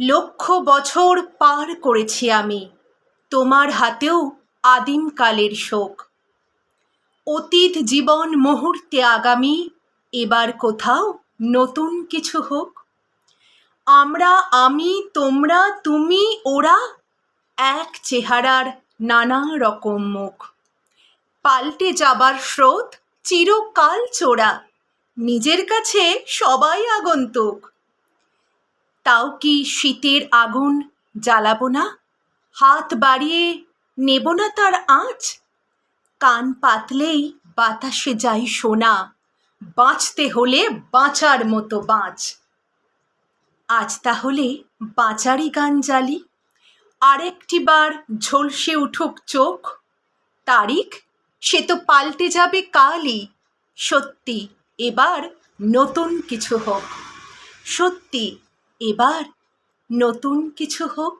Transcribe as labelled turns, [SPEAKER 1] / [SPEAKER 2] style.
[SPEAKER 1] লক্ষ বছর পার করেছি আমি, তোমার হাতেও আদিমকালের শোক। অতীত জীবন মুহূর্তে আগামী, এবার কোথাও নতুন কিছু হোক। আমরা, আমি, তোমরা, তুমি, ওরা এক চেহারার নানা রকম মুখ। পাল্টে যাবার স্রোত চিরকাল চোরা, নিজের কাছে সবাই আগন্তুক। তাও কি শীতের আগুন জ্বালাবো না? হাত বাড়িয়ে নেব না তার আঁচ? কান পাতলেই বাতাসে যাই শোনা বাঁচতে হলে বাঁচার মতো বাঁচ। আজ তাহলে বাঁচারই গান জ্বালি আরেকটি বার ঝলসে উঠুক চোখ। তারিখ, সে তো পাল্টে যাবে কালই। সত্যি, এবার নতুন কিছু হোক। সত্যি এবার নতুন কিছু হোক।